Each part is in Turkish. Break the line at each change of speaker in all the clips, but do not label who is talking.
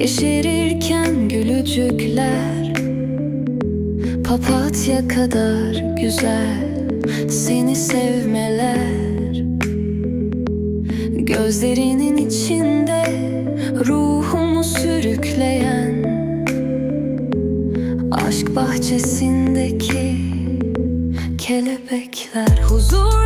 Yeşerirken gülücükler. Papatya kadar güzel Seni sevmeler. Gözlerinin içinde Ruhumu sürükleyen Aşk bahçesindeki Kelebekler. Huzurlu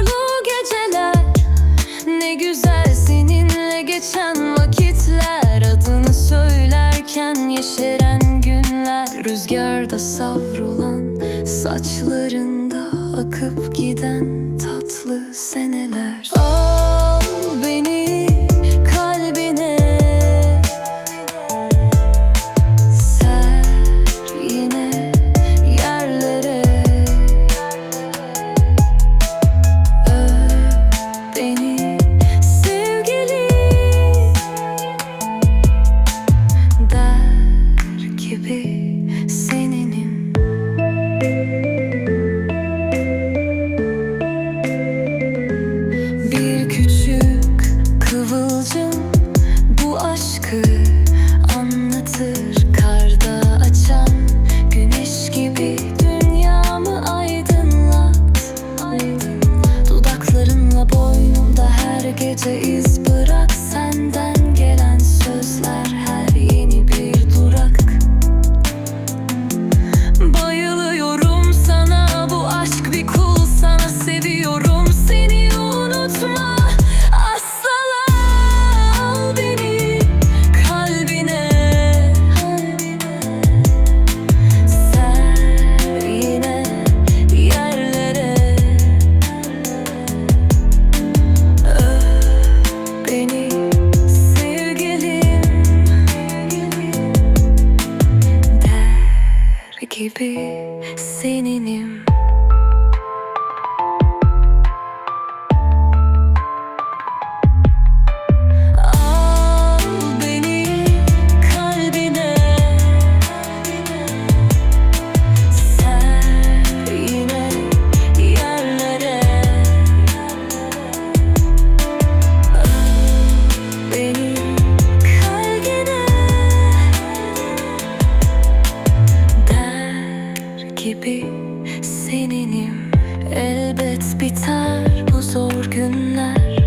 Rüzgarda savrulan Saçlarında akıp giden tatlı seneler. Al to eat. Gibi seninim gibi seninim. Elbet biter bu zor günler.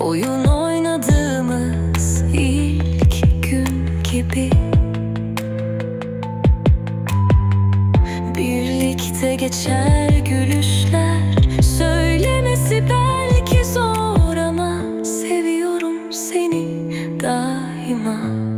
Oyun oynadığımız ilk gün gibi. Birlikte geçer gülüşler. Söylemesi belki zor ama Seviyorum seni daima